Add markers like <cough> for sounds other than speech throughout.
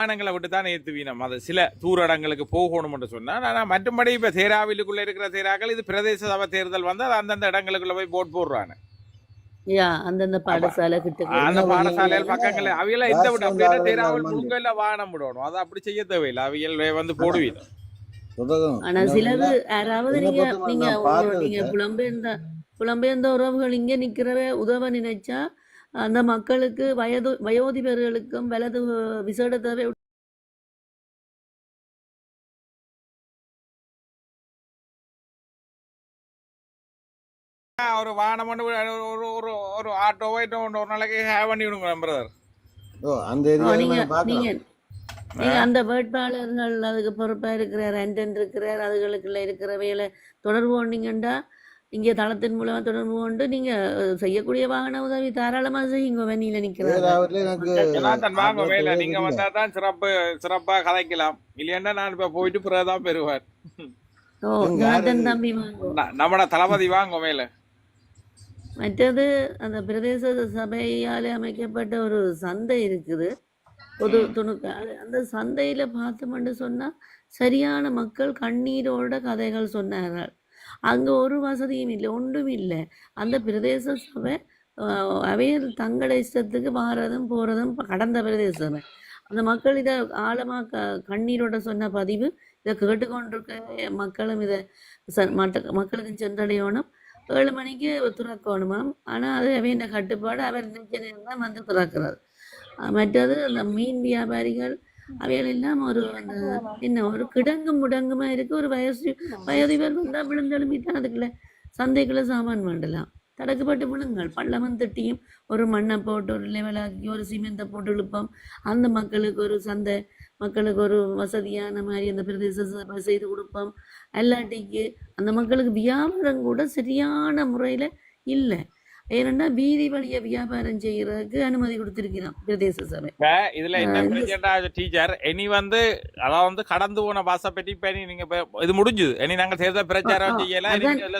வாகனங்களை விட்டு தான் ஏற்றுவீனம் அது சில தூர இடங்களுக்கு போகணும்னு சொன்னா ஆனால் மற்றபடி இப்போ தேராவிலுக்குள்ள இருக்கிற தேராக்கள் இது பிரதேச சபை தேர்தல் வந்து அது அந்தந்த இடங்களுக்குள்ள போய் போட் போடுறாங்க. யா அந்தந்த பாடசாலை கிட்ட அந்த பாடசாலையில் பக்கங்கள் அவையெல்லாம் இந்த விட அப்படியே தேராவில் வாகனம் விடணும் அதை அப்படி செய்ய தேவையில்லை. அவையல் வந்து போடுவீங்க. ஆனா சிலது யாராவது நீங்க நீங்க நீங்க புலம்பெயர்ந்த உறவுகள் இங்க நிக்கிறவ உதவ நினைச்சா அந்த மக்களுக்கு வயது வயோதிபர்களுக்கும் வலது விசேட தேவை ஒரு வாகனம் ஒன்று ஒரு ஒரு ஒரு ஒரு ஆட்டோவோ ஒரு நாளைக்கு ஹேவ் பண்ணி விடுங்க பிரதர் ஓ அந்த ஆ, ஏரியா நீங்க நான் பார்க்கலாம். நீங்க நீங்க அந்த வேட்பாளர்கள் அதுக்கு பொறுப்பா இருக்கிறார் அண்டன் இருக்கிறார் அதுகளுக்குள்ள இருக்கிறவையில தொடர்பு கொண்டீங்கண்டா? இங்க தளத்தின் மூலமா தொடர்பு கொண்டு நீங்க செய்யக்கூடிய வாகன உதவி தாராளமா செய்யுங்க வேலை. தேவை நீங்க. வந்தா தான் சிறப்பு சிறப்பா கதைக்கலாம். இல்லைன்னா நான் இப்ப போயிட்டு பிறகுதான் பெறுவார் நம்மட தளபதி வாங்க மேல மற்றது அந்த பிரதேச சபையால் அமைக்கப்பட்ட ஒரு சந்தை இருக்குது. பொது துணுக்கு. அந்த சந்தையில பார்த்தோம்னு சொன்னா சரியான மக்கள் கண்ணீரோட கதைகள் சொன்னார்கள். அங்கே ஒரு வசதியும் இல்லை ஒன்றும் இல்லை. அந்த பிரதேச சபை அவையர் தங்கள இஷ்டத்துக்கு வாரதும் போகிறதும் கடந்த பிரதேச சபை அந்த மக்கள் இதை ஆழமாக க கண்ணீரோட சொன்ன பதிவு இதை கேட்டுக்கொண்டிருக்க மக்களும் இதை ச- மற்ற மக்களுக்கு சென்றடையணும். ஏழு மணிக்கு துறக்கணுமாம் ஆனால் அது அவையின் கட்டுப்பாடு. அவர் நிச்சயம் தான் வந்து துறக்கிறார். மற்றது அந்த மீன் வியாபாரிகள் அவைகள் எல்லாம் ஒரு அந்த என்ன ஒரு கிடங்கும் முடங்குமா இருக்கு ஒரு வயசு வயதிவர் வந்தால் விழுந்தெழும்பித்தான் அதுக்குள்ள சந்தைக்குள்ள சாமான் வேண்டலாம். தடக்குப்பட்டு விழுங்கள். பள்ளமும் தட்டியும் ஒரு மண்ணை போட்டு ஒரு லெவலாக்கி ஒரு சிமெண்ட்டை போட்டு இழுப்போம். அந்த மக்களுக்கு ஒரு சந்தை மக்களுக்கு ஒரு வசதியான மாதிரி அந்த பிரதேச செய்து கொடுப்போம். அல்லாட்டிக்கு அந்த மக்களுக்கு வியாபாரம் கூட சரியான முறையில் இல்லை. ஏனென்னா வீதி வழிய வியாபாரம் செய்யறதுக்கு அனுமதி கொடுத்திருக்கிறான் பிரதேச சபை. இதுல என்ன பிரச்சனை டீச்சர் இனி வந்து அதாவது வந்து கடந்து போன பாச பற்றி இப்ப இனி நீங்க இது முடிஞ்சுது. இனி நாங்க தேர்தல் பிரச்சாரம் செய்யல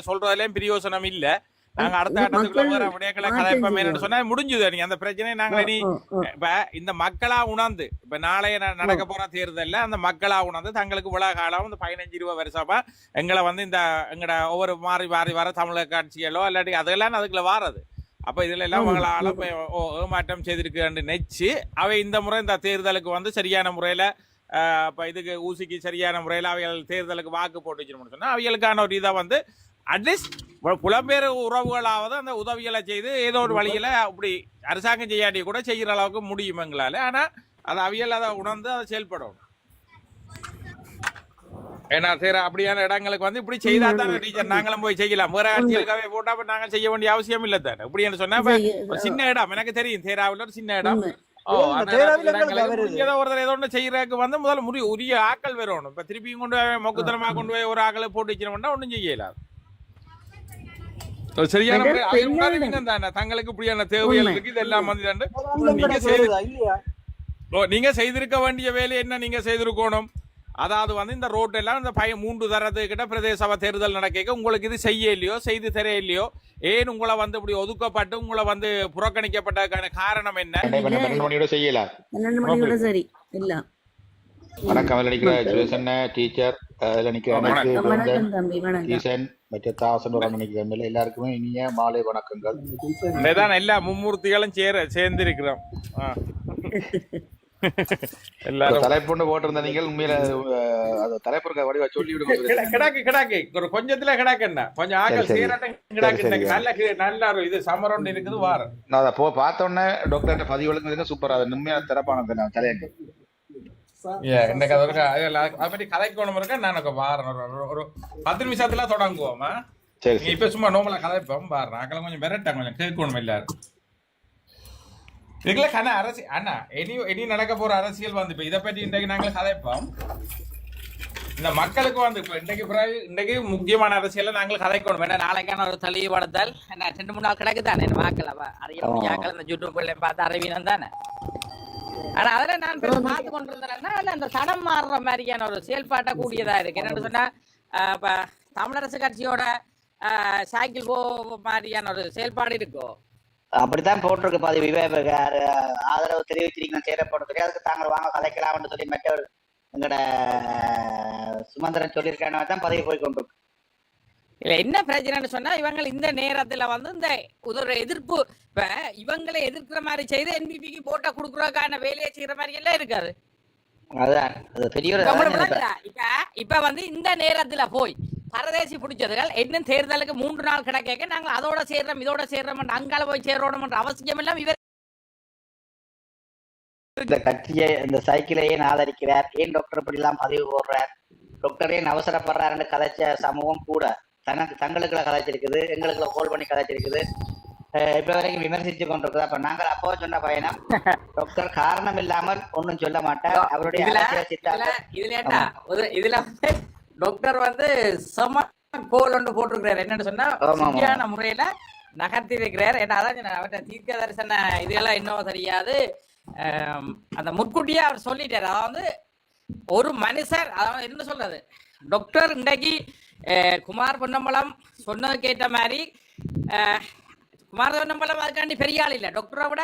சொல்றதுலயும் பிரயோசனம் இல்ல. நாங்க அடுத்த கட்டத்துக்குள்ள வேற விடயங்களை கதைப்போம். சொன்னா முடிஞ்சுது. நீங்க அந்த பிரச்சனையை நாங்க ஓ. இப்ப இந்த மக்களா உணர்ந்து இப்ப நாளைய ந- நடக்க போற தேர்தல்ல அந்த மக்களா உணர்ந்து தங்களுக்கு விழா காலம் இந்த பதினஞ்சு இருபது வருஷமா எங்களை வந்து இந்த எங்கட ஒவ்வொரு மாறி மாறி வர தமிழக காட்சிகளோ இல்லாட்டி அதெல்லாம் அதுக்குள்ள வாரது. அப்ப இதுல எல்லாம் அவங்களால ஏமாற்றம் செய்திருக்கு நெச்சு அவை இந்த முறை இந்த தேர்தலுக்கு வந்து சரியான முறையில ஆஹ், இப்ப இதுக்கு ஊசிக்கு சரியான முறையில அவைகள் தேர்தலுக்கு வாக்கு போட்டு வச்சிருக்கணும்னு சொன்னா அவைகளுக்கான ஒரு இதை வந்து அட்லீஸ்ட் புலம்பெயர் உறவுகளாவது அந்த உதவிகளை செய்து ஏதோ ஒரு வழியில அப்படி அரசாங்கம் செய்யாட்டி கூட செய்யற அளவுக்கு முடியும் எங்களால. ஆனா அது அவியல் அதை உணர்ந்து அதை செயல்படும் ஏன்னா சரி அப்படியான இடங்களுக்கு வந்து இப்படி செய்தா தானே டீச்சர்? நாங்களும் போய் செய்யலாம். வேற ஆட்சிகளுக்காக போட்டா நாங்க செய்ய வேண்டிய அவசியம் இல்லை தானே? இப்படின்னு சொன்னா சின்ன இடம். எனக்கு தெரியும் தேராவில் ஒரு சின்ன இடம். முடிஞ்சதை ஒருத்தர் ஏதோ ஒன்று செய்யறதுக்கு வந்து முதல்ல உரிய ஆக்கள் வரணும். இப்ப திருப்பியும் கொண்டு போய் மொக்குத்தனமா கொண்டு போய் ஒரு ஆக்களை போட்டு வச்சிருந்தா ஒன்றும் செய்யலாம் சரியான பெண்கள் தானே. தங்களுக்கு இப்படியான தேவைகள் உண்மை. இருக்கு இதெல்லாம் வந்து நீங்க செய்து- நீங்க செய்திருக்க வேண்டிய வேலை என்ன? நீங்க செய்திருக்கணும். அதாவது வந்து இந்த ரோட் எல்லாம் இந்த பய மூன்று தரத்துக்கிட்ட பிரதேச சபை தேர்தல் நடக்க உங்களுக்கு இது செய்ய இல்லையோ செய்து தர இல்லையோ ஏன் உங்களை வந்து இப்படி ஒதுக்கப்பட்டு உங்களை வந்து புறக்கணிக்கப்பட்டதுக்கான காரணம் என்ன? மணியோட சரி. எல்லாம் வணக்கம். அதில் நிற்கிற சுரேசன் டீச்சர் அதில் நிற்கிற ஈசன் மற்ற தாசன் மேல எல்லாருக்குமே இனிய மாலை வணக்கங்கள். இதான் எல்லா மும்மூர்த்திகளும் சேர சேர்ந்து இருக்கிறோம் எல்லாரும். தலைப்புண்டு போட்டிருந்த நீங்கள் உண்மையில அஹ், அது தலைப்பு வடிவா சொல்லி விடுங்க. <laughs> கிட- கிடாக்கு கிடாக்கு. ஒரு கொஞ்சத்துல கிடாக்குன்னா கொஞ்சம். சீராட்டம் கிடாக்கு. நல்ல நல்ல இது சமரம் இருக்குது வாரம். நான் அதை போ பார்த்த உடனே டாக்டர் பதிவு ஒழுங்கு சூப்பரா அது உண்மையான சிறப்பான தலையங்க எனக்கு வாரம் ஒரு- ஒரு- ஒரு பத்து நிமிஷத்துல தொடங்குவோமா? சரி நீங்க சரி. இப்ப சும்மா நோமலா கதைப்போம் பாரு. ஆக்களை கொஞ்சம் விரட்டா கொஞ்சம் கேட்கணும் எல்லாரும். இதுக்குள்ள கண்ணா அரசியல் அண்ணா இனி இனி நடக்க போற அரசியல் வந்து இப்ப இதை பற்றி இன்றைக்கு நாங்கள் கதைப்போம். இந்த மக்களுக்கு வந்து இப்ப இன்றைக்கு பிறகு இன்றைக்கு முக்கியமான அரசியலை நாங்கள் கதைக்கணும். வேணா நாளைக்கான ஒரு தெளிவுபடுத்தல் என்ன ரெண்டு மூணு நாள் கிடக்குதானே வாக்கல? அறிய முடியாக்கள் இந்த யூடியூப்ல பார்த்து அறிவினம் தானே ஆனா அதுல நான் பெரும் பார்த்து கொண்டிருந்தேன்னா அந்த தடம் மாறுற மாதிரியான ஒரு செயல்பாட்டை கூடியதா இருக்கு. என்னன்னு சொன்னா ஆஹ் தமிழரசு கட்சியோட ஆஹ் சைக்கிள் போ மாதிரியான ஒரு செயல்பாடு இருக்கும் அப்படித்தான் போட்டிருக்கு பாதி விவேக ஆதரவு தெரிவிச்சிருக்கீங்க சேரப்படும் சொல்லி அதுக்கு தாங்கள் வாங்க கலைக்கலாம்னு சொல்லி மற்றவர் எங்கட சுமந்திரன் சொல்லியிருக்கான தான் பதிவு போய் கொண்டிருக்கு இல்ல என்ன பிரச்சனைன்னு சொன்னா இவங்க இந்த நேரத்துல வந்து இந்த ஒரு எதிர்ப்பு இப்ப இவங்களை எதிர்க்கிற மாதிரி செய்து என்பிபிக்கு போட்டா குடுக்கறதுக்கான வேலையை செய்யற மாதிரி எல்லாம் இருக்காது. இப்ப. வந்து இந்த நேரத்துல போய் பரதேசி பிடிச்சதுகள் இன்னும் தேர்தலுக்கு மூன்று நாள் கிடக்க நாங்க அதோட சேர்றோம் இதோட சேர்றோம் அங்கால போய் சேர்றோம் அவசியம் எல்லாம் இவர் இந்த கட்சியை இந்த சைக்கிளையே ஆதரிக்கிறார் ஏன் டாக்டர் இப்படி எல்லாம் பதிவு போடுறார்? டாக்டர் ஏன் அவசரப்படுறாருன்னு கதைச்ச சமூகம் கூட. தனக்கு தங்களுக்குள்ள கதைச்சிருக்குது எங்களுக்குள்ள கோல் பண்ணி கதைச்சிருக்குது அஹ் இப்ப வரைக்கும் விமர்சிச்சு கொண்டிருக்குது. அப்ப நாங்கள் அப்போ சொன்ன பயணம் <laughs> டாக்டர் காரணம் இல்லாமல் ஒண்ணும் சொல்ல மாட்டார். அவருடைய இதுல- டாக்டர் வந்து செம கோல் ஒன்று போட்டிருக்கிறார். என்னன்னு சொன்னா முறையில நகர்த்தி இருக்கிறார் ஏன்னா அதான் அவர்ட்ட தீர்க்க தரிசன இதெல்லாம் இன்னும் தெரியாது. அந்த முன்கூட்டியே அவர் சொல்லிட்டார். அதாவது ஒரு மனுஷர் அதாவது என்ன சொல்றது? டாக்டர் இன்றைக்கு அஹ், குமார் பொன்னம்பலம் சொன்னதுக்கு ஏற்ற மாதிரி குமார் பொன்னம்பலம் அதுக்காண்டி பெரிய ஆள் இல்லை. டாக்டரை விட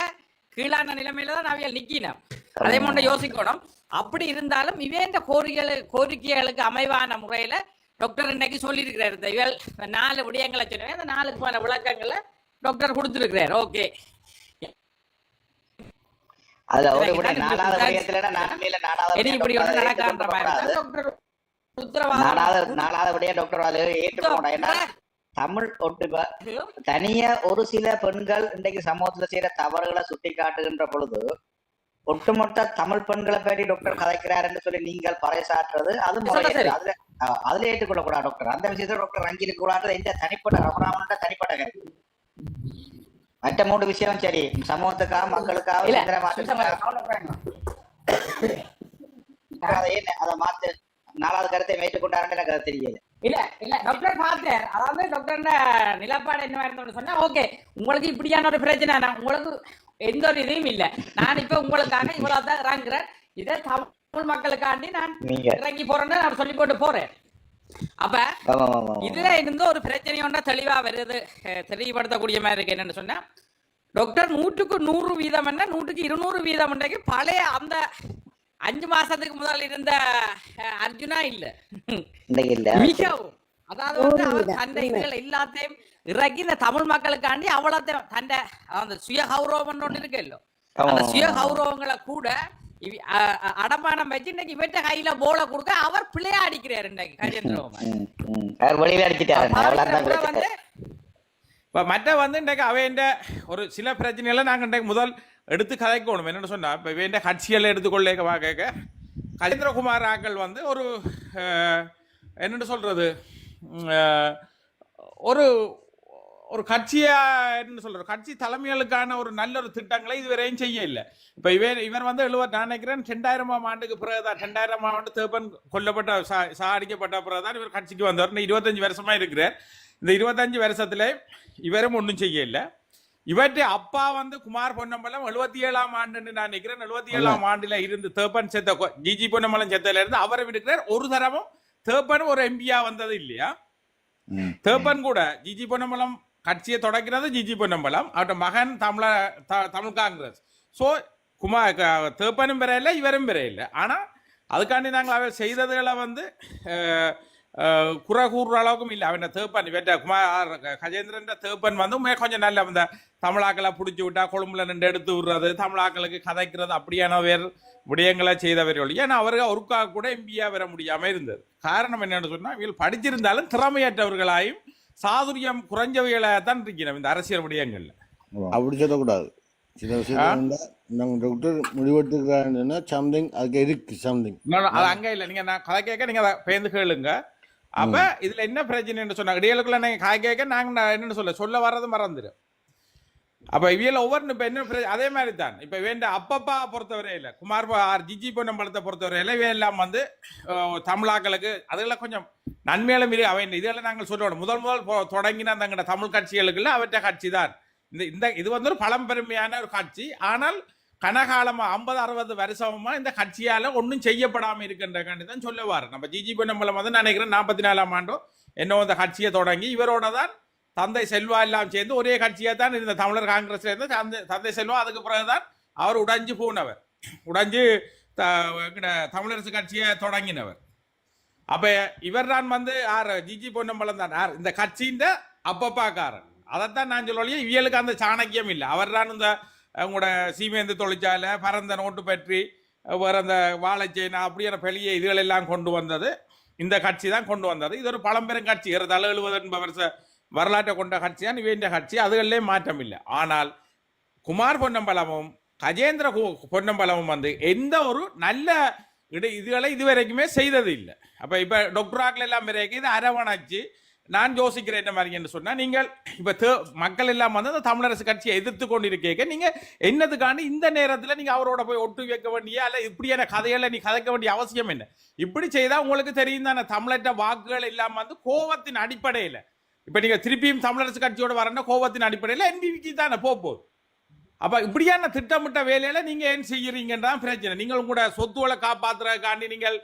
கீழான நிலைமையில தான் அவியல் நிக்கணும். அதே போன்ற யோசிக்கணும். அப்படி இருந்தாலும் இவேண்ட கோரிக்கை கோரிக்கைகளுக்கு அமைவான முறையில டாக்டர் இன்னைக்கு சொல்லியிருக்கிறார். இந்த இவள் நாலு விடயங்களை சொன்னேன். அந்த நாலுக்கு போன விளக்கங்களை டாக்டர் கொடுத்துருக்கிறார். ஓகே. அதுல ஒரு நாலாவது இப்படி விடயத்துல நான்மையில நாலாவது இனி விடயம் இப்படி ஒன்று டாக்டர் ஏற்றுக்கொள்ளக்கூடாது. அது ஏற்றுக்கொள்ள ஏன்னா தமிழ் ஒட்டு தனியா ஒரு சில பெண்கள் இன்றைக்கு சமூகத்துல செய்யற தவறுகளை சுட்டி காட்டுகின்ற பொழுது ஒட்டுமொத்த தமிழ் பெண்களை பற்றி டாக்டர் கதைக்கிறார் என்று சொல்லி நீங்கள் பறைசாற்றுறது அது. அதுல அதுல ஏற்றுக்கொள்ள கூடாது டாக்டர் அந்த விஷயத்துல டாக்டர் அங்கி இருக்க கூடாது இந்த தனிப்பட்ட ரமணாமன்ற தனிப்பட்ட கருத்து. மற்ற மூணு விஷயம் சரி. சமூகத்துக்காக மக்களுக்காக அதை மாத்து. நாலாவது கருத்தை ஏற்றுக்கொண்டாருன்னு எனக்கு அது தெரியல இல்ல இல்ல டாக்டர் பார்த்தார் அதாவது டாக்டர் நிலப்பாடு என்ன இருந்தோம்னு சொன்னா ஓகே உங்களுக்கு இப்படியான ஒரு பிரச்சனை நான் உங்களுக்கு எந்த ஒரு இதையும் இல்ல. நான் இப்ப உங்களுக்காக இவ்வளவு தான் இறங்குறேன். இதை தமிழ் மக்களுக்காண்டி நான் இறங்கி போறேன்னு நான் சொல்லி போட்டு போறேன். அப்ப இதுல இருந்து ஒரு பிரச்சனை ஒன்றா தெளிவா வருது தெளிவுபடுத்தக்கூடிய மாதிரி இருக்கு என்னன்னு சொன்னா டாக்டர் நூற்றுக்கு நூறு வீதம் என்ன நூற்றுக்கு இருநூறு வீதம் பழைய அந்த அஞ்சு மாசத்துக்கு முதல் இருந்த அர்ஜுனா இல்ல. இல்ல மிகவும். அதாவது வந்து அவர் தன்னை இதுகள் எல்லாத்தையும் இறக்கி இந்த தமிழ் மக்களுக்காண்டி அவ்வளோத்தையும் தன்னை அந்த சுய கௌரவம் ஒன்று இருக்குல்ல. ஆமா, அந்த சுய. கௌரவங்களை கூட அடமானம் வச்சு இன்னைக்கு இவற்ற கையில போல கொடுக்க அவர் பிள்ளையா அடிக்கிறார் இன்னைக்கு கஜேந்திரகுமார் மற்ற வந்து இன்றைக்கு அவைண்ட ஒரு சில பிரச்சனைகளை நாங்கள் இன்றைக்கு முதல் எடுத்து கதைக்கணும் என்னென்னு சொன்னால் இப்போ இவைண்ட கட்சிகளை எடுத்துக்கொள்ள கேட்க கஜேந்திரகுமார் ஆக்கள் வந்து ஒரு என்னென்னு சொல்கிறது ஒரு ஒரு கட்சியா என்ன சொல்கிறது கட்சி தலைமைகளுக்கான ஒரு நல்ல ஒரு திட்டங்களை இதுவரையும் செய்ய இல்லை இப்போ இவர் இவர் வந்து எழுவ நான் நினைக்கிறேன் ரெண்டாயிரமாம் ஆண்டுக்கு பிறகுதான் ரெண்டாயிரமாம் ஆண்டு தேப்பன் கொல்லப்பட்ட சா சாடிக்கப்பட்ட பிறகுதான் இவர் கட்சிக்கு வந்தவர் இருபத்தஞ்சு வருஷமா இருக்கிறார் இந்த இருபத்தஞ்சு வருஷத்துல இவரும் ஒன்றும் செய்ய இல்லை இவற்றை அப்பா வந்து குமார் பொன்னம்பலம் எழுபத்தி ஏழாம் ஆண்டுன்னு நான் நினைக்கிறேன். எழுபத்தி ஏழாம் ஆண்டுல இருந்து தேப்பன் செத்த ஜிஜி பொன்னம்பலம் செத்ததுல இருந்து அவரை விடுக்கிறார். ஒரு தரமும் தேப்பன் ஒரு எம்பியா வந்தது இல்லையா. தேப்பன் கூட ஜிஜி பொன்னம்பலம் கட்சியை தொடக்கிறது ஜிஜி பொன்னம்பலம் அவரோட மகன் தமிழ தமிழ் காங்கிரஸ். ஸோ குமார் தேப்பனும் பெறையில இவரும் பெறையில ஆனா அதுக்காண்டி நாங்கள் அவர் செய்ததுகளை வந்து குறை கூறுற அளவுக்கும் இல்லை அவன் தேப்பன் இவற்ற குமார் கஜேந்திரன் தேப்பன் வந்து உண்மையா கொஞ்சம் நல்ல அந்த தமிழாக்களை பிடிச்சி விட்டா கொழும்புல நின்று எடுத்து விடுறது தமிழாக்களுக்கு கதைக்கிறது அப்படியான வேறு விடயங்களை செய்தவர்கள் ஏன்னா அவருக்கு ஒருக்காக கூட எம்பியா வர முடியாம இருந்தது காரணம் என்னன்னு சொன்னா இவர்கள் படிச்சிருந்தாலும் திறமையற்றவர்களாயும் சாதுரியம் குறைஞ்சவைகளாக தான் இருக்கிறோம் இந்த அரசியல் விடயங்கள்ல அப்படி சொல்லக்கூடாது சில விஷயம் இருந்தா நாங்கள் டாக்டர் முடிவெடுத்துக்கிறாருன்னா சம்திங் அதுக்கு இருக்கு சம்திங் அது அங்க இல்ல நீங்க நான் கதை கேட்க நீங்க அதை பேர்ந்து கேளுங்க அப்ப இதுல என்ன பிரச்சனைன்னு சொன்னாங்க இடையிலுக்குள்ள நாங்க காய் கேட்க நாங்க நான் என்னன்னு சொல்ல சொல்ல வர்றது மறந்துடும் அப்ப இவியல ஒவ்வொரு இப்ப என்ன அதே மாதிரி தான் இப்ப வேண்ட அப்பப்பா பொறுத்தவரையில குமார் பா- ஆர் ஜிஜி பொன்னம்பலத்தை பொறுத்தவரையில இவையெல்லாம் வந்து தமிழாக்களுக்கு அதெல்லாம் கொஞ்சம் நன்மையிலும் இரு அவன் இதெல்லாம் நாங்கள் சொல்லணும் முதல் முதல் தொடங்கின அந்த தமிழ் கட்சிகளுக்குள்ள அவற்ற கட்சி தான் இந்த இந்த இது வந்து ஒரு பழம்பெருமையான ஒரு காட்சி. ஆனால் கனகாலமாக ஐம்பது அறுபது வருஷமா இந்த கட்சியால் ஒன்றும் செய்யப்படாம இருக்கின்றக்காண்டி தான் சொல்லுவார். நம்ம ஜிஜி பொன்னம்பலம் வந்து நினைக்கிறேன் நாற்பத்தி நாலாம் ஆண்டோ என்னோ இந்த கட்சியை தொடங்கி இவரோட தான் தந்தை செல்வா எல்லாம் சேர்ந்து ஒரே கட்சியாக தான் இருந்த தமிழர் காங்கிரஸ்ல இருந்து தந்தை தந்தை செல்வா அதுக்கு பிறகுதான் அவர் உடைஞ்சு போனவர். உடைஞ்சு த- தமிழரசு கட்சியை தொடங்கினவர். அப்போ இவர் தான் வந்து ஆர் ஜிஜி பொன்னம்பலம் தான். யார்? இந்த கட்சியின் அப்பப்பாக்காரன் அதைத்தான் நான் சொல்லலையே இவளுக்கு அந்த சாணக்கியம் இல்லை. அவர் தான் இந்த உங்களோட சீமேந்து தொழிற்சாலை பரந்த நோட்டு பற்றி வேறு அந்த வாழைச்சேனா அப்படியான பெரிய இதுகள் எல்லாம் கொண்டு வந்தது. இந்த கட்சி தான் கொண்டு வந்தது. இது ஒரு பழம்பெரும் கட்சி. இருபதால் எழுபது எண்பது வருஷ வரலாற்றை கொண்ட கட்சி தான் இவேண்ட கட்சி. அதுகளிலே மாற்றம் இல்லை. ஆனால் குமார் பொன்னம்பலமும் கஜேந்திர கு- பொன்னம்பலமும் வந்து எந்த ஒரு நல்ல இட இதுகளை இதுவரைக்குமே செய்தது இல்லை. அப்போ இப்போ டொக்டராக்கள் எல்லாம் வரைக்கும் இது அரவணைச்சு நான் யோசிக்கிறேன் என்ன மாதிரி என்று சொன்னால் நீங்கள் இப்போ தே- மக்கள் எல்லாம் வந்து அந்த தமிழரசு கட்சியை எதிர்த்து கொண்டிருக்கீங்க. நீங்கள் என்னதுக்காண்டி இந்த நேரத்தில் நீங்கள் அவரோட போய் ஒட்டு வைக்க வேண்டிய அல்ல இப்படியான கதைகளை நீ கதைக்க வேண்டிய அவசியம் என்ன? இப்படி செய்தால் உங்களுக்கு தெரியும் தானே தமிழற்ற வாக்குகள் எல்லாம் வந்து கோவத்தின் அடிப்படையில். இப்போ நீங்கள் திருப்பியும் தமிழரசு கட்சியோட வரேன்னா கோவத்தின் அடிப்படையில் என்பிவிக்கு தானே போக போகுது அப்போ இப்படியான திட்டமிட்ட வேலையில் நீங்கள் ஏன் செய்கிறீங்கன்றான் பிரச்சனை. நீங்கள் கூட சொத்துக்களை காப்பாத்துறதுக்காண்டி நீங்கள்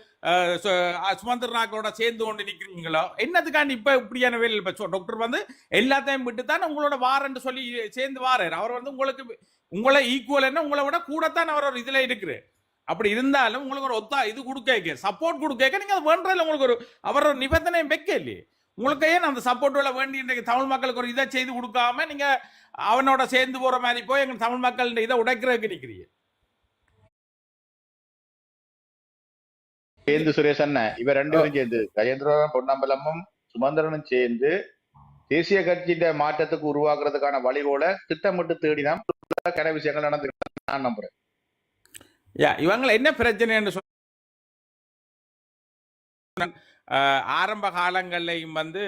சுமந்திரநாக்களோட சு- சேர்ந்து கொண்டு நிற்கிறீங்களோ என்னத்துக்காண்டி இப்போ இப்படியான வேலை இப்போ சொ- டாக்டர் வந்து எல்லாத்தையும் விட்டு தான் உங்களோட வாரன்னு சொல்லி சேர்ந்து வாரார். அவர் வந்து உங்களுக்கு உங்களை ஈக்குவல் என்ன? உங்களை விட கூடத்தான் அவர் ஒரு இதில் இருக்கிறார். அப்படி இருந்தாலும் உங்களுக்கு ஒரு ஒத்தா இது கொடுக்க சப்போர்ட் கொடுக்க நீங்கள் அது வேண்டதில்லை உங்களுக்கு ஒரு அவர் ஒரு நிபந்தனையும் வைக்க இல்லையே உங்களுக்கு அந்த சப்போர்ட் வேலை வேண்டி இன்றைக்கு தமிழ் மக்களுக்கு ஒரு இதை செய்து கொடுக்காம நீங்க அவனோட சேர்ந்து போற மாதிரி போய் எங்க தமிழ் மக்கள் இதை உடைக்கிறதுக்கு நிக்கிறீங்க. சேர்ந்து சுரேஷ் அண்ணன் இவ ரெண்டு பேரும் சேர்ந்து கஜேந்திரன் பொன்னம்பலமும் சுமந்திரனும் சேர்ந்து தேசிய கட்சியிட மாற்றத்துக்கு உருவாக்குறதுக்கான வழிகோலை திட்டமிட்டு தேடிதான் கன விஷயங்கள் நடந்து நான் நம்புறேன். யா இவங்களை என்ன பிரச்சனைன்னு சொன்ன ஆஹ் ஆரம்ப காலங்கள்லையும் வந்து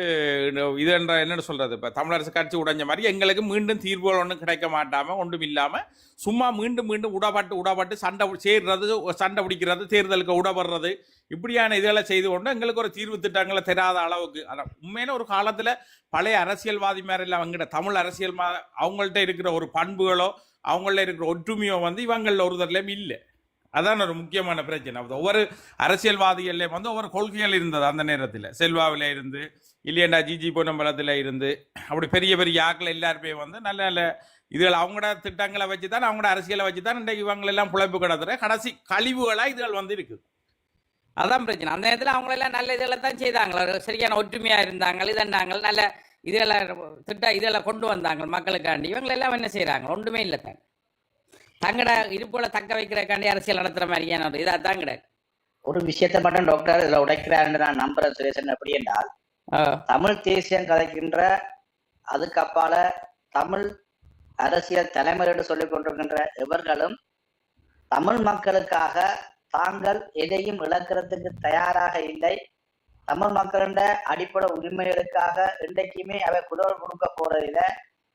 இது என்ற என்னன்னு சொல்றது? இப்போ தமிழரசு கட்சி உடைஞ்ச மாதிரி எங்களுக்கு மீண்டும் தீர்வுகள் ஒன்றும் கிடைக்க மாட்டாமல் ஒன்றும் இல்லாமல் சும்மா மீண்டும் மீண்டும் உடப்பட்டு உடப்பட்டு சண்டை சேர்றது சண்டை பிடிக்கிறது தேர்தலுக்கு உடப்படுறது. இப்படியான இதெல்லாம் செய்து கொண்டு எங்களுக்கு ஒரு தீர்வு திட்டங்களை தராத அளவுக்கு. அதான் உண்மையான ஒரு காலத்தில் பழைய அரசியல்வாதி மாதிரி இல்லை அவங்ககிட்ட தமிழ் அரசியல் மா அவங்கள்ட்ட இருக்கிற ஒரு பண்புகளோ அவங்கள்ட்ட இருக்கிற ஒற்றுமையோ வந்து இவங்களில் ஒருத்தர்லையும் இல்லை. அதான் ஒரு முக்கியமான பிரச்சனை. அது ஒவ்வொரு அரசியல்வாதிகள்லேயும் வந்து ஒவ்வொரு கொள்கைகள் இருந்தது அந்த நேரத்தில். செல்வாவில் இருந்து இல்லையண்டா ஜிஜி பொன்னம்பலத்தில் இருந்து அப்படி பெரிய பெரிய ஆக்கள் எல்லாருமே வந்து நல்ல நல்ல இதுகள் அவங்களோட திட்டங்களை வச்சு தான் அவங்களோட அரசியலை வச்சு தான் இன்றைக்கு இவங்களெல்லாம் பிழைப்பு கிடத்துற கடைசி கழிவுகளாக இதுகள் வந்து இருக்குது அதான் பிரச்சனை. அந்த நேரத்தில் அவங்களெல்லாம் நல்ல இதெல்லாம் தான் செய்தாங்க. சரியான ஒற்றுமையாக இருந்தாங்க இதண்டாங்க நல்ல இதெல்லாம் திட்ட இதெல்லாம் கொண்டு வந்தாங்க மக்களுக்காண்டி. இவங்களெல்லாம் என்ன செய்கிறாங்க ஒன்றுமே இல்லை தான். தங்கட இருப்போல தக்க வைக்கிறக்காண்டி அரசியல் நடத்துற மாதிரியான ஒரு இதாக தான் கிடையாது ஒரு விஷயத்தை மட்டும் டாக்டர் இதுல உடைக்கிறாருன்னு நான் நம்புறேன் சுரேசன் எப்படி என்றால் தமிழ் தேசியம் கதைக்கின்ற அதுக்கு அப்பால தமிழ் அரசியல் தலைமை என்று சொல்லிக் கொண்டிருக்கின்ற எவர்களும் தமிழ் மக்களுக்காக தாங்கள் எதையும் இழக்கிறதுக்கு தயாராக இல்லை. தமிழ் மக்களிட அடிப்படை உரிமைகளுக்காக இன்றைக்குமே அவை குரல் கொடுக்க போறதில்லை.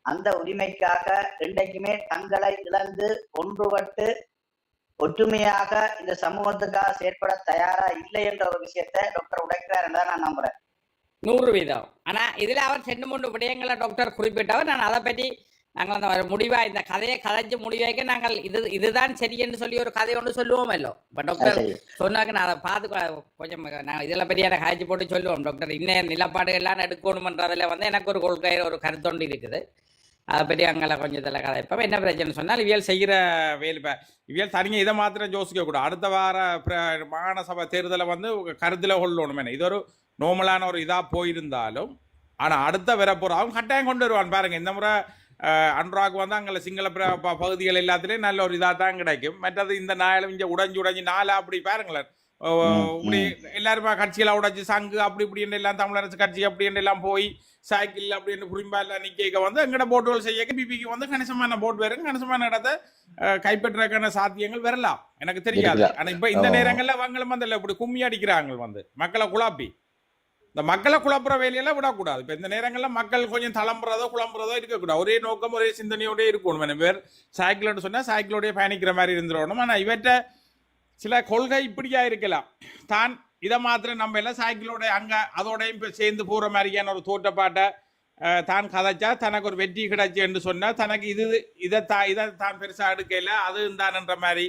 அந்த உரிமைக்காக இன்றைக்குமே தங்களை இழந்து ஒன்றுபட்டு ஒற்றுமையாக இந்த சமூகத்துக்காக செயற்பட தயாரா இல்லை என்ற ஒரு விஷயத்தை டாக்டர் உடைக்கிறார் என்றுதான் நான் நம்புறேன். நூறு வீதம். ஆனா இதுல அவர் ரெண்டு மூன்று விடயங்களை டாக்டர் குறிப்பிட்டவர். நான் அதை பற்றி நாங்கள் அந்த முடிவா இந்த கதையை கதைச்சு முடிவாக்க நாங்கள் இது இதுதான் சரி என்று சொல்லி ஒரு கதை ஒன்று சொல்லுவோமல்லோ இப்போ டாக்டர். சொன்னாக்க நான் அதை பார்த்து கொஞ்சம் நான் இதெல்லாம் பெரிய காய்ச்சி போட்டு சொல்லுவோம். டாக்டர் இன்னும் நிலப்பாடுகள்லாம் எடுக்கணுமன்றதுல வந்து எனக்கு ஒரு கொள்கை ஒரு கருத்தொண்டு இருக்குது. அதை பற்றி அங்கே கொஞ்சம் இதில் கதை இப்போ என்ன பிரச்சனை சொன்னால் இவியல் செய்கிற வேலை இப்போ இவியல் தனியாக இதை மாத்திரம் யோசிக்க கூடாது. அடுத்த வார மாநசபை தேர்தலை வந்து கருத்தில் கொள்ளணும் என்ன. இது ஒரு நோமலான ஒரு இதாக போயிருந்தாலும் ஆனால் அடுத்த வரப்போகிற அவங்க கட்டாயம் கொண்டு வருவான் பாருங்க இந்த முறை அன்றாக் வந்து அங்கே சிங்கள ப- பகுதிகள் எல்லாத்துலேயும் நல்ல ஒரு இதாக தான் கிடைக்கும். மற்றது இந்த நாளும் இங்கே உடைஞ்சு உடைஞ்சு நாளை அப்படி பாருங்களேன். இப்படி எல்லாருமே கட்சிகளை உடைச்சு சங்கு அப்படி இப்படின்னு எல்லாம் தமிழரசு கட்சி அப்படின்னு எல்லாம் போய் சைக்கிள் அப்படின்னு குறும்பால நிக்க வந்து எங்கட போட்டுகள் செய்ய பிபிக்கு வந்து கணிசமான போட் வரும் கணிசமான இடத்தை அஹ், கைப்பற்றுறதுக்கான சாத்தியங்கள் வரலாம். எனக்கு தெரியாது. ஆனா இப்ப இந்த. நேரங்கள்ல அவங்களும் வந்து இல்ல இப்படி கும்மி அடிக்கிறாங்க வந்து. மக்களை குழப்பி. இந்த மக்களை குழப்புற வேலையெல்லாம் விடக்கூடாது. இப்ப இந்த நேரங்கள்ல மக்கள் கொஞ்சம் தளம்புறதோ குழம்புறதோ இருக்கக்கூடாது. ஒரே நோக்கம் ஒரே சிந்தனையோட இருக்கணும். பேர் சைக்கிள்னு சொன்னா சைக்கிளோடய பயணிக்கிற மாதிரி இருந்துடணும். ஆனா இவற்றை சில கொள்கை இப்படியா இருக்கலாம். தான் இதை மாத்திரம் நம்ம எல்லாம் சைக்கிளோட அங்க அதோடையும் சேர்ந்து போற மாதிரியான ஒரு தோற்றப்பாட்டை அஹ், தான் கதைச்சா தனக்கு ஒரு வெற்றி கிடைச்சு என்று சொன்னா தனக்கு இது இதை தா இதை தான் பெருசா எடுக்கல அது தான்ன்ற மாதிரி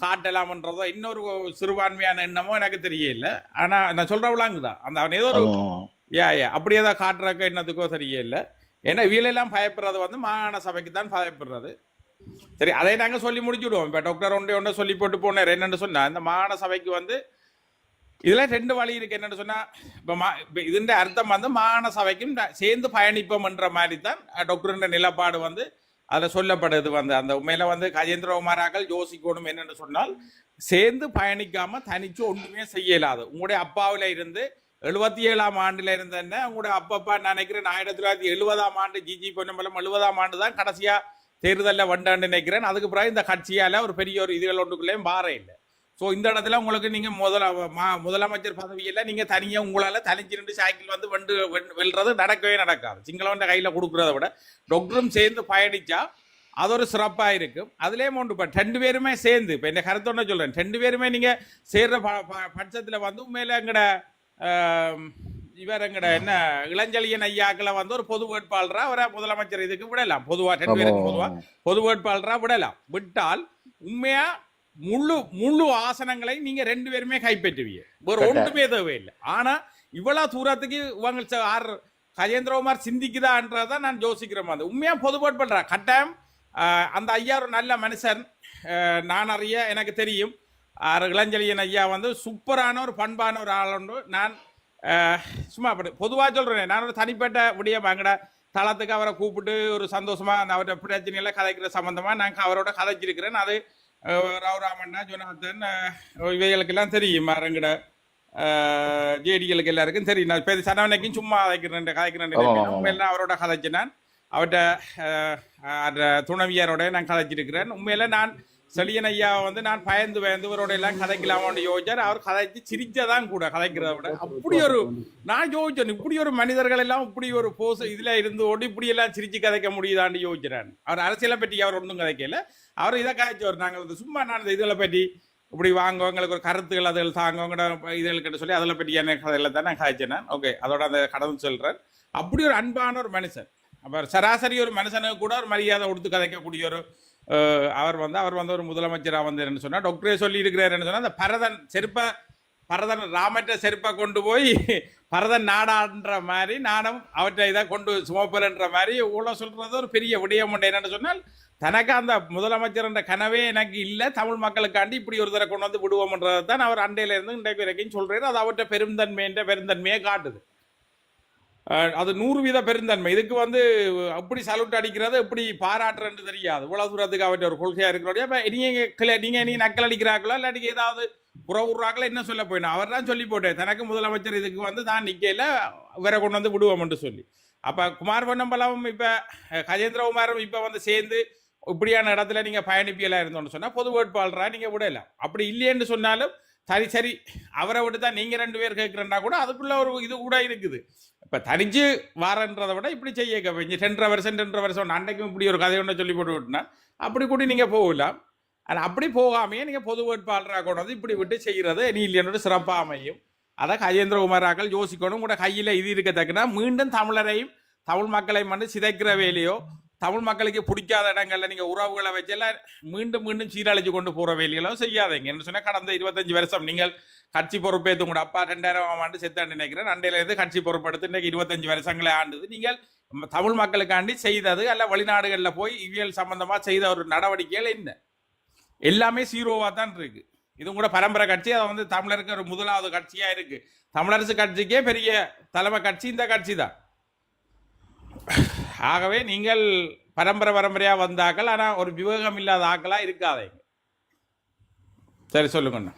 காட்டலாம்ன்றதோ இன்னொரு சிறுபான்மையான எண்ணமோ எனக்கு தெரியல. ஆனா நான் சொல்றவளாங்குதான் அந்த அவன் ஏதோ ஒரு ஆமா. யா யா. அப்படி ஏதாவது காட்டுறக்க என்னத்துக்கோ தெரியல. ஏன்னா இவியலெல்லாம் பயப்படுறது வந்து மாகாண சபைக்கு தான் பயப்படுறது. சரி அதை நாங்க சொல்லி முடிச்சுடுவோம். இப்போ டாக்டர் ஒன்றே ஒன்றை சொல்லி போட்டு போனார். என்னன்னு சொன்னா இந்த மாகாண சபைக்கு வந்து இதில் ரெண்டு வழி இருக்கு. என்னென்னு சொன்னா இப்போ மா- இப்போ இதுன்ற அர்த்தம் வந்து மாகாண சபைக்கும் சேர்ந்து பயணிப்போம்ன்ற மாதிரி தான் டாக்டர் நிலப்பாடு வந்து அதில் சொல்லப்படுது வந்து. அந்த உண்மையில் வந்து கஜேந்திரகுமாராக்கள் யோசிக்கணும் என்னென்னு சொன்னால் சேர்ந்து பயணிக்காம தனிச்சு ஒன்றுமே செய்யலாது. உங்களுடைய அப்பாவில இருந்து எழுபத்தி ஏழாம் ஆண்டுல இருந்தேன்னா உங்களுடைய அப்பப்பா நினைக்கிறேன் ஆயிரத்தி தொள்ளாயிரத்தி எழுபதாம் ஆண்டு ஜிஜி பொன்னம்பலம் எழுபதாம் ஆண்டு தான் கடைசியா தேர்தலில் வந்தான்னு நினைக்கிறேன். அதுக்கு பிறகு இந்த கட்சியால் ஒரு பெரிய ஒரு இதுகள் ஒன்றுக்குள்ளேயும் மாற இல்லை. ஸோ இந்த இடத்துல உங்களுக்கு நீங்கள் முதல மா- முதலமைச்சர் பதவியில் நீங்கள் தனியாக உங்களால் தனிச்சு ரெண்டு சைக்கிள் வந்து வண்டு வெல்றது நடக்கவே நடக்காது. சிங்களவன் கையில் கொடுக்குறத விட டாக்டரும் சேர்ந்து பயணித்தா அது ஒரு சிறப்பாக இருக்கும். அதுலேயும் ஒன்று இப்போ ரெண்டு பேருமே சேர்ந்து இப்போ என்ன கருத்தோட சொல்கிறேன் ரெண்டு பேருமே நீங்கள் சேர்ற ப- பட்சத்தில் வந்து உண்மையில் எங்கட இவர் எங்கட என்ன இளஞ்செழியன் ஐயாக்களை வந்து ஒரு பொது வேட்பாளரா அவரை முதலமைச்சர் இதுக்கு விடலாம். பொதுவா ரெண்டு பேருக்கு பொதுவா. பொது வேட்பாளரா விடலாம். விட்டால் உண்மையா முழு முழு ஆசனங்களை நீங்க ரெண்டு பேருமே கைப்பற்றுவீங்க. ஒரு. ஒன்றுமே தேவையில்லை. ஆனா இவ்வளவு தூரத்துக்கு இவங்க ஆர் கஜேந்திரகுமார் சிந்திக்குதான்றதை நான் யோசிக்கிறேன் அது உண்மையா பொது வேட்பாளரா? கட்டாயம் அந்த ஐயா ஒரு நல்ல மனுஷன். நான் அறிய எனக்கு தெரியும். இளஞ்செழியன் ஐயா வந்து சூப்பரான ஒரு பண்பான ஒரு ஆள் உண்டு நான் சும்மா அப்படி. பொதுவாக சொல்றேன் நான் ஒரு தனிப்பட்ட விடியம் அங்கட தளத்துக்கு அவரை கூப்பிட்டு ஒரு சந்தோஷமா அந்த அவரோட பிரச்சனையில கதைக்கிற சம்பந்தமா நான் அவரோட கதைச்சிருக்கிறேன். அது ரவுராமண்ணா ஜொனாதன் இவைகளுக்கெல்லாம் தெரியும். அரங்கட ஜேடிகளுக்கு எல்லாருக்கும் தெரியும். நான் இப்போ சனவனைக்கும் சும்மா கதைக்கிறேன். கதைக்கிறேன். உண்மையில அவரோட கதைச்சு நான். அவர்கிட்ட துணவியாரோட நான் கதைச்சிருக்கிறேன். உண்மையில நான் செழியன் ஐயா வந்து நான் பயந்து பயந்து இவரோட எல்லாம் கதைக்கலாமான்னு யோசிச்சார். அவர் கதைச்சு சிரிச்சதான் கூட கதைக்கிறத விட. அப்படி ஒரு நான் யோசிச்சேன் இப்படி ஒரு மனிதர்கள் எல்லாம் இப்படி ஒரு போஸ் இதுல இருந்து ஓடி இப்படி எல்லாம் சிரிச்சு கதைக்க முடியுதான்னு யோசிக்கிறேன் அவர் அரசியலை பற்றி அவர் ஒன்றும் கதைக்கல. அவர் இதை கதைச்சவர் நாங்கள் வந்து சும்மா நான் இந்த இதுகளை பற்றி இப்படி வாங்க எங்களுக்கு ஒரு கருத்துகள் அதில் தாங்க உங்களோட இதுகளுக்கு சொல்லி அதில் பற்றி என்ன கதையில தான் நான் கதைச்சேன் ஓகே அதோட அந்த கடந்து சொல்றேன் அப்படி ஒரு அன்பான ஒரு மனுஷன். அவர் சராசரி ஒரு மனுஷனுக்கு கூட ஒரு மரியாதை கொடுத்து கதைக்கக்கூடிய ஒரு அவர் வந்து அவர் வந்து ஒரு முதலமைச்சராக வந்து சொன்னால் டாக்டரே சொல்லி இருக்கிறாருன்னு சொன்னால் அந்த பரதன் செருப்பை பரதன் ராமற்ற செருப்பை கொண்டு போய் பரதன் நாடான்ற மாதிரி நானும் அவற்றை இதை கொண்டு சுமப்பறன்ற மாதிரி உள்ள சொல்கிறது ஒரு பெரிய விடயம் உண்டு. என்னன்னு சொன்னால் தனக்கு அந்த முதலமைச்சர் என்ற கனவே எனக்கு இல்லை. தமிழ் மக்களுக்காண்டி இப்படி ஒரு தடவை கொண்டு வந்து விடுவோம்ன்றதை தான் அவர் அண்டையிலேருந்து இன்றைக்கு வரைக்கும் சொல்றாரு. அது அவற்றை பெருந்தன்மை என்ற பெருந்தன்மையை காட்டுது. அது நூறு வீத பெருந்தன்மை. இதுக்கு வந்து அப்படி சல்யூட் அடிக்கிறது எப்படி பாராட்டுறன்னு தெரியாது. இவ்வளவு தூரத்துக்கு அவற்றை ஒரு கொள்கையா இருக்கிறோடைய அப்ப நீங்க கிள- நீங்க நீ நக்கல் அடிக்கிறாங்களோ இல்லாட்டி ஏதாவது புறவுறாங்களோ என்ன சொல்ல போயிடும் அவர் தான் சொல்லி போட்டேன் தனக்கு முதலமைச்சர் இதுக்கு வந்து தான் நிக்கையில வேற கொண்டு வந்து விடுவோம்னு சொல்லி. அப்ப குமார் பொன்னம்பலமும் இப்ப கஜேந்திரகுமாரும் இப்ப வந்து சேர்ந்து இப்படியான இடத்துல நீங்க பயணிப்பியலா இருந்தோம்னு சொன்னா பொது வேட்பாளராக நீங்க விடலாம். அப்படி இல்லைன்னு சொன்னாலும் சரி சரி. அவரை விட்டு தான் நீங்கள் ரெண்டு பேர் கேட்குறேன்னா கூட அதுக்குள்ள ஒரு இது கூட இருக்குது. இப்போ தனிச்சு வாரன்றதை விட இப்படி செய்ய இங்க ரெண்டரை வருஷம் ரெண்டரை வருஷம் அன்றைக்கும் இப்படி ஒரு கதை ஒன்று சொல்லி போட்டு விட்டுனா அப்படி கூட நீங்கள் போகலாம். ஆனால் அப்படி போகாமையே நீங்கள் பொது வேட்பாளராக கொண்டு இப்படி விட்டு செய்கிறது நீ இல்லையனோட சிறப்பாக அமையும். அதை கஜேந்திரகுமாராக்கள் யோசிக்கணும். கூட கையில் இது இருக்கத்தக்கனா. மீண்டும் தமிழரையும் தமிழ் மக்களையும் வந்து சிதைக்கிற வேலையோ தமிழ் மக்களுக்கு பிடிக்காத இடங்கள்ல நீங்க உறவுகளை வச்செல்லாம் மீண்டும் மீண்டும் சீரழிச்சு கொண்டு போற வேலைகளோ செய்யாதீங்க. என்ன சொன்னா கடந்த இருபத்தஞ்சு வருஷம் நீங்கள் கட்சி பொறுப்பேற்று உங்களோட அப்பா ரெண்டாயிரம் ஆண்டு செத்தாண்டு நினைக்கிறேன். அண்டையில இருந்து கட்சி பொறுப்பெடுத்து இன்னைக்கு இருபத்தஞ்சு வருஷங்களை ஆண்டுது. நீங்கள் தமிழ் மக்களுக்காண்டி செய்தது அல்ல வெளிநாடுகளில் போய் இவியல் சம்பந்தமா செய்த ஒரு நடவடிக்கைகள் என்ன? எல்லாமே சீரோவா தான் இருக்கு. இது கூட பரம்பரை கட்சி அதை வந்து தமிழருக்கு ஒரு முதலாவது கட்சியா இருக்கு. தமிழரசு கட்சிக்கே பெரிய தலைமை கட்சி இந்த கட்சி தான் ஆகவே நீங்கள் பரம்பரை பரம்பரையா வந்தாக்கள் ஆனா ஒரு விவேகம் இல்லாத ஆக்களா இருக்காதீங்க சரி சொல்லுங்க அண்ணா.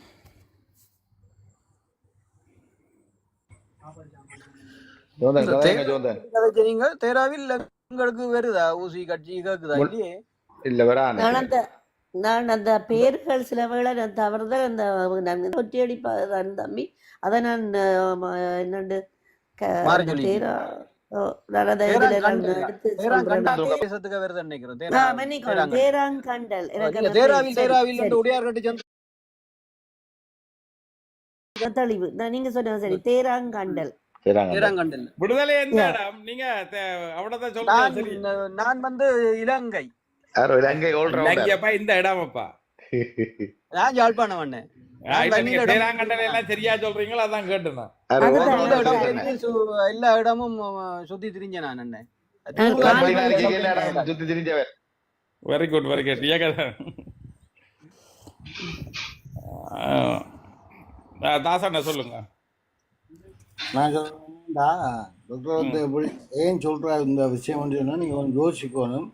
ஜோந்தன் கதைங்க ஜோந்தன் கதைச்சீங்க தேராவில் உங்களுக்கு வருதா? ஊசி கட்சி கேக்குதா? இல்லையே? இல்ல வரான் நான் அந்த நான் அந்த பேர்கள் சில வேளை நான் தவறுதல் அந்த நான் ஒற்றியடி தம்பி அதை நான் என்னண்டு. தேரா நீங்க சொன்னது சரி தேராங்கண்டல். விடுதலை. இடம் நீங்க அவ்வளவுதான் நான் சொல்லுங்க சரி நான் வந்து இலங்கை. இலங்கை இந்த இடமப்பா. நான் யாழ்ப்பாணம் அண்ணன் சரியா சொல்றீங்களோ அதான் கேட்டேன் எல்லா. இடமும் சுத்தி திரிஞ்ச நான் நடந்து சுத்தி திரிஞ்சவர். வெரி குட் வெரி குட் ஏக தாசண்ணா சொல்லுங்க. நான் சொல்றேன்டா டாக்டர் வந்து எப்படி ஏன் சொல்ற இந்த விஷயம் வந்து என்ன நீங்க கொஞ்சம் யோசிக்கணும்.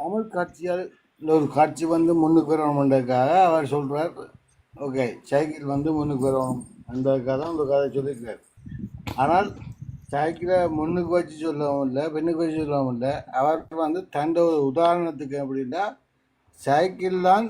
தமிழ் காட்சியால் இந்த ஒரு காட்சி வந்து முன்னுக்கு வரணுன்றதுக்காக அவர் சொல்றார். ஓகே சைக்கிள் வந்து முன்னுக்கு வரும் அந்த கதை அந்த கதை சொல்லியிருக்காரு. ஆனால் சைக்கிளை முன்னுக்கு வச்சு சொல்லவும் இல்லை பின்னுக்கு வச்சு சொல்லவும் இல்லை. அவர் வந்து தந்த ஒரு உதாரணத்துக்கு அப்படின்னா சைக்கிள் தான்